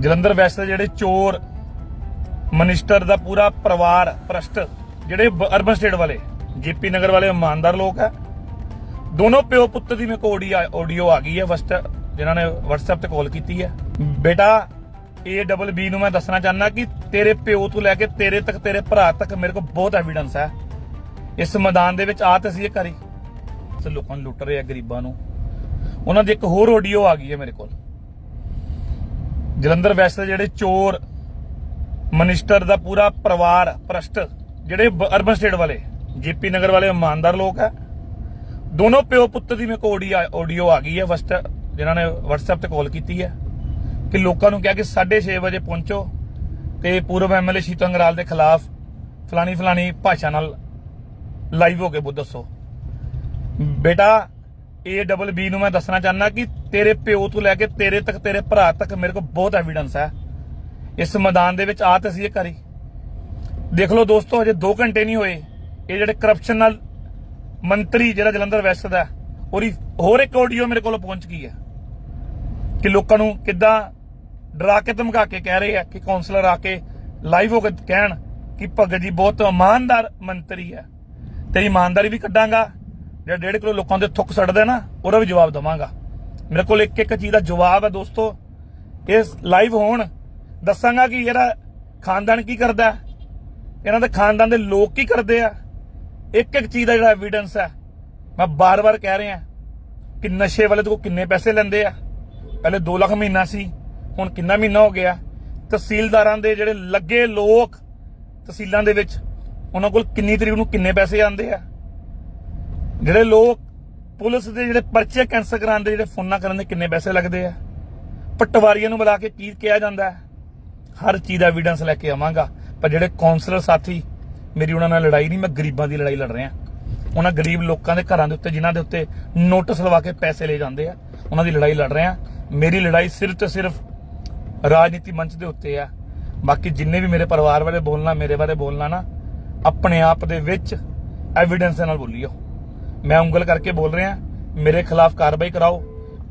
Jalandhar West ਦੇ ਜਿਹੜੇ ਚੋਰ, ਮਨਿਸਟਰ ਦਾ ਪੂਰਾ ਪਰਿਵਾਰ ਭ੍ਰਸ਼ਟ, ਜਿਹੜੇ ਅਰਬਨ ਸਟੇਟ ਵਾਲੇ, ਜੀਪੀ ਨਗਰ ਵਾਲੇ ਇਮਾਨਦਾਰ ਲੋਕ ਹੈ ਦੋਨੋਂ ਪਿਓ ਪੁੱਤ ਦੀ ਮੇਰੇ ਕੋਲ ਆਡੀਓ ਆ ਗਈ ਹੈ ਵਸਟ ਜਿਨ੍ਹਾਂ ਨੇ WhatsApp ਤੇ ਕਾਲ ਕੀਤੀ ਹੈ ਬੇਟਾ ਏ ਡਬਲ ਬੀ ਨੂੰ ਮੈਂ ਦੱਸਣਾ ਚਾਹੁੰਦਾ ਕਿ ਤੇਰੇ ਪਿਓ ਤੋਂ ਲੈ ਕੇ ਤੇਰੇ ਤੱਕ, ਤੇਰੇ ਭਰਾ ਤੱਕ ਮੇਰੇ ਕੋਲ ਬਹੁਤ ਐਵੀਡੈਂਸ ਹੈ ਇਸ ਮੈਦਾਨ ਦੇ ਵਿੱਚ ਆ ਤੇ ਸੀ ਇਹ ਕਰੀ ਤੇ ਲੋਕਾਂ ਨੂੰ ਲੁੱਟ ਰਹੇ ਆ ਗਰੀਬਾਂ ਨੂੰ। ਉਹਨਾਂ ਦੀ ਇੱਕ ਹੋਰ ਆਡੀਓ ਆ ਗਈ ਹੈ ਮੇਰੇ ਕੋਲ। ਜਲੰਧਰ ਵੈਸਟ ਦੇ ਜਿਹੜੇ ਚੋਰ, ਮਨਿਸਟਰ ਦਾ ਪੂਰਾ ਪਰਿਵਾਰ, ਭ੍ਰਸ਼ਟ, ਜਿਹੜੇ ਅਰਬਨ ਸਟੇਟ ਵਾਲੇ, ਜੀਪੀ ਨਗਰ ਵਾਲੇ ਇਮਾਨਦਾਰ ਲੋਕ ਹੈ ਦੋਨੋਂ ਪਿਓ ਪੁੱਤ ਦੀ ਮੇਰੇ ਕੋਲ ਆਡੀਓ ਆ ਗਈ ਹੈ ਵਸਟ ਜਿਨ੍ਹਾਂ ਨੇ WhatsApp ਤੇ ਕਾਲ ਕੀਤੀ ਹੈ ਕਿ ਲੋਕਾਂ ਨੂੰ ਕਿਹਾ ਕਿ 6:30 ਵਜੇ ਪਹੁੰਚੋ ਤੇ ਪੂਰਵ ਐਮਐਲਏ ਸ਼ੀਤਲ ਅੰਗਰਾਲ ਦੇ ਖਿਲਾਫ ਫਲਾਣੀ ਫਲਾਣੀ ਭਾਸ਼ਾ ਨਾਲ ਲਾਈਵ ਹੋ ਕੇ ਬੁੱਧ ਦੱਸੋ। ਬੇਟਾ ਏ ਡਬਲ ਬੀ ਨੂੰ ਮੈਂ ਦੱਸਣਾ ਚਾਹੁੰਦਾ ਕਿ ਤੇਰੇ ਪਿਓ ਤੋਂ ਲੈ ਕੇ ਤੇਰੇ ਤੱਕ, ਤੇਰੇ ਭਰਾ ਤੱਕ ਮੇਰੇ ਕੋਲ ਬਹੁਤ ਐਵੀਡੈਂਸ ਹੈ। ਇਸ ਮੈਦਾਨ ਦੇ ਵਿੱਚ ਆ ਤੇ ਸੀ ਇਹ ਕਰੀ ਦੇਖ ਲਓ ਦੋਸਤੋ, ਹਜੇ 2 ਘੰਟੇ ਨਹੀਂ ਹੋਏ। ਇਹ ਜਿਹੜੇ ਕਰਪਸ਼ਨ ਨਾਲ ਮੰਤਰੀ ਜਿਹੜਾ ਜਲੰਧਰ ਵੈਸਟ ਦਾ ਉਹਦੀ ਹੋਰ ਇੱਕ ਆਡੀਓ ਮੇਰੇ ਕੋਲ ਪਹੁੰਚ ਗਈ ਹੈ ਕਿ ਲੋਕਾਂ ਨੂੰ ਕਿੱਦਾਂ ਡਰਾ ਕੇ ਧਮਕਾ ਕੇ ਕਹਿ ਰਹੇ ਆ ਕਿ ਕਾਉਂਸਲਰ ਆ ਕੇ ਲਾਈਵ ਹੋ ਕੇ ਕਹਿਣ ਕਿ ਭਗਤ ਜੀ ਬਹੁਤ ਇਮਾਨਦਾਰ ਮੰਤਰੀ ਹੈ। ਤੇਰੀ ਇਮਾਨਦਾਰੀ ਵੀ ਕੱਢਾਂਗਾ। ਜਿਹੜਾ ਡੇਢ ਕਿਲੋ ਲੋਕਾਂ ਦੇ ਥੁੱਕ ਸੜਦਾ ਨਾ, ਉਹਦਾ ਵੀ ਜਵਾਬ ਦਵਾਂਗਾ। ਮੇਰੇ ਕੋਲ ਇੱਕ ਇੱਕ ਚੀਜ਼ ਦਾ ਜਵਾਬ ਹੈ ਦੋਸਤੋ। ਇਸ ਲਾਈਵ ਹੋਣ। ਦੱਸਾਂਗਾ ਕਿ ਇਹਦਾ ਖਾਨਦਾਨ ਕੀ ਕਰਦਾ ਇਹਨਾਂ ਦੇ ਖਾਨਦਾਨ ਦੇ ਲੋਕ ਕੀ ਕਰਦੇ ਆ? ਇੱਕ ਇੱਕ ਚੀਜ਼ ਦਾ ਜਿਹੜਾ ਐਵੀਡੈਂਸ ਹੈ, ਮੈਂ ਬਾਰ-ਬਾਰ ਕਹਿ ਰਿਹਾ ਕਿ ਨਸ਼ੇ ਵਾਲੇ ਤੋਂ ਕਿੰਨੇ ਪੈਸੇ ਲੈਂਦੇ ਆ। ਪਹਿਲੇ 2 ਲੱਖ ਮਹੀਨਾ ਸੀ, ਹੁਣ ਕਿੰਨਾ ਮਹੀਨਾ ਹੋ ਗਿਆ। ਤਹਿਸੀਲਦਾਰਾਂ ਦੇ ਜਿਹੜੇ ਲੱਗੇ ਲੋਕ ਤਹਿਸੀਲਾਂ ਦੇ ਵਿੱਚ, ਉਹਨਾਂ ਕੋਲ ਕਿੰਨੀ ਤਰੀਕ ਨੂੰ ਕਿੰਨੇ ਪੈਸੇ ਆਉਂਦੇ ਆ? ਜਿਹੜੇ ਲੋਕ ਪੁਲਿਸ ਦੇ ਜਿਹੜੇ ਪਰਚੇ ਕੈਂਸਲ ਕਰਾਉਣ ਦੇ ਜਿਹੜੇ ਫੋਨਾਂ ਕਰਨ ਦੇ ਕਿੰਨੇ ਪੈਸੇ ਲੱਗਦੇ ਆ? ਪਟਵਾਰੀਆਂ ਨੂੰ ਬੁਲਾ ਕੇ ਕੀ ਕਿਹਾ ਜਾਂਦਾ ਹੈ? ਹਰ ਚੀਜ਼ ਦਾ ਐਵੀਡੈਂਸ ਲੈ ਕੇ ਆਵਾਂਗਾ। ਪਰ ਜਿਹੜੇ ਕਾਉਂਸਲਰ ਸਾਥੀ, ਮੇਰੀ ਉਹਨਾਂ ਨਾਲ ਲੜਾਈ ਨਹੀਂ, ਮੈਂ ਗਰੀਬਾਂ ਦੀ ਲੜਾਈ ਲੜ ਰਿਹਾ। ਉਹਨਾਂ ਗਰੀਬ ਲੋਕਾਂ ਦੇ ਘਰਾਂ ਦੇ ਉੱਤੇ, ਜਿਨ੍ਹਾਂ ਦੇ ਉੱਤੇ ਨੋਟਿਸ ਲਵਾ ਕੇ ਪੈਸੇ ਲੈ ਜਾਂਦੇ ਆ, ਉਹਨਾਂ ਦੀ ਲੜਾਈ ਲੜ ਰਿਹਾ। ਮੇਰੀ ਲੜਾਈ ਸਿਰਫ ਤੇ ਸਿਰਫ ਰਾਜਨੀਤੀ ਮੰਚ ਦੇ ਉੱਤੇ ਆ। ਬਾਕੀ ਜਿੰਨੇ ਵੀ ਮੇਰੇ ਪਰਿਵਾਰ ਬਾਰੇ ਬੋਲਣਾ, ਮੇਰੇ ਬਾਰੇ ਬੋਲਣਾ ਨਾ, ਆਪਣੇ ਆਪ ਦੇ ਵਿੱਚ ਐਵੀਡੈਂਸ ਦੇ ਨਾਲ ਬੋਲੀਓ। ਮੈਂ ਉਂਗਲ ਕਰਕੇ ਬੋਲ ਰਿਹਾ, ਮੇਰੇ ਖਿਲਾਫ ਕਾਰਵਾਈ ਕਰਾਓ,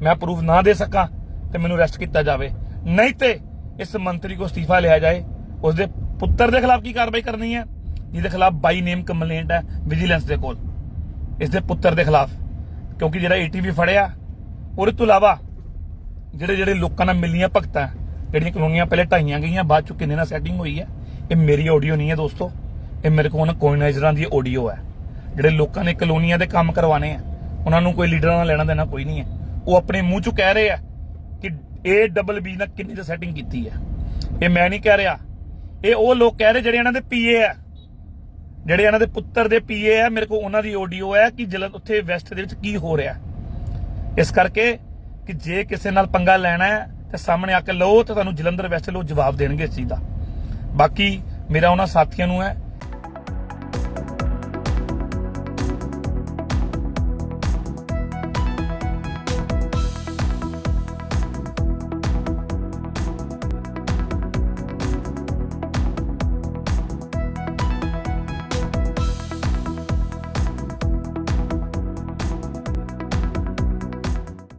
ਮੈਂ ਪ੍ਰੂਫ ਨਾ ਦੇ ਸਕਾਂ ਤੇ ਮੈਨੂੰ ਅਰੈਸਟ ਕੀਤਾ ਜਾਵੇ। ਨਹੀਂ ਤੇ ਇਸ ਮੰਤਰੀ ਕੋ ਅਸਤੀਫਾ ਲਿਆ ਜਾਏ ਉਸ ਦੇ ਪੁੱਤਰ ਦੇ ਖਿਲਾਫ ਕੀ ਕਾਰਵਾਈ ਕਰਨੀ ਹੈ? ਜਿਹਦੇ ਖਿਲਾਫ ਬਾਈ ਨੇਮ ਕੰਪਲੇਂਟ ਹੈ ਵਿਜੀਲੈਂਸ ਦੇ ਕੋਲ। ਇਸ ਦੇ ਪੁੱਤਰ ਦੇ ਖਿਲਾਫ। ਕਿਉਂਕਿ ਜਿਹੜਾ ਏਟੀਵੀ ਫੜਿਆ, ਉਹਦੇ ਤੋਂ ਇਲਾਵਾ ਜਿਹੜੇ ਜਿਹੜੇ ਲੋਕਾਂ ਨਾਲ ਮਿਲੀਆਂ ਭਗਤਾਂ, ਜਿਹੜੀਆਂ ਕਲੋਨੀਆਂ ਪਹਿਲੇ ਢਾਈਆਂ ਗਈਆਂ, ਬਾਅਦ ਚ ਕਿੰਨੇ ਨਾਲ ਸੈਟਿੰਗ ਹੋਈ ਹੈ, ਇਹ ਮੇਰੀ ਆਡੀਓ ਨਹੀਂ ਹੈ ਦੋਸਤੋ। ਇਹ ਮੇਰੇ ਕੋਲ ਉਹਨਾਂ ਕੋਇਨਾਈਜ਼ਰਾਂ ਦੀ ਆਡੀਓ ਹੈ। ਜਿਹੜੇ ਲੋਕਾਂ ਨੇ ਕਲੋਨੀਆਂ ਦੇ ਕੰਮ ਕਰਵਾਣੇ ਆ, ਉਹਨਾਂ ਨੂੰ ਕੋਈ ਲੀਡਰਾਂ ਨਾਲ ਲੈਣਾ ਦੇਣਾ ਕੋਈ ਨਹੀਂ ਹੈ। ਉਹ ਆਪਣੇ ਮੂੰਹ ਚੋਂ ਕਹਿ ਰਹੇ ਆ ਕਿ ਇਹ ਡਬਲ ਬੀ ਨਾਲ ਕਿੰਨੀ ਦਾ ਸੈਟਿੰਗ ਕੀਤੀ ਹੈ ਇਹ ਮੈਂ ਨਹੀਂ ਕਹਿ ਰਿਹਾ। ਇਹ ਉਹ ਲੋਕ ਕਹਿ ਰਹੇ ਜਿਹੜੇ ਇਹਨਾਂ ਦੇ ਪੀਏ ਆ। ਜਿਹੜੇ ਇਹਨਾਂ ਦੇ ਪੁੱਤਰ ਦੇ ਪੀਏ ਆ, ਮੇਰੇ ਕੋਲ ਉਹਨਾਂ ਦੀ ਆਡੀਓ ਹੈ ਕਿ ਜਲੰਧ ਉੱਥੇ ਵੈਸਟ ਦੇ ਵਿੱਚ ਕੀ ਹੋ ਰਿਹਾ। ਇਸ ਕਰਕੇ ਕਿ ਜੇ ਕਿਸੇ ਨਾਲ ਪੰਗਾ ਲੈਣਾ ਹੈ, ਤੇ ਸਾਹਮਣੇ ਆ ਕੇ ਲਓ ਤੇ ਤੁਹਾਨੂੰ ਜਲੰਧਰ ਵੈਸਟ ਲੋ ਜਵਾਬ ਦੇਣਗੇ ਇਸ ਚੀਜ਼ ਦਾ। ਬਾਕੀ ਮੇਰਾ ਉਹਨਾਂ ਸਾਥੀਆਂ ਨੂੰ ਹੈ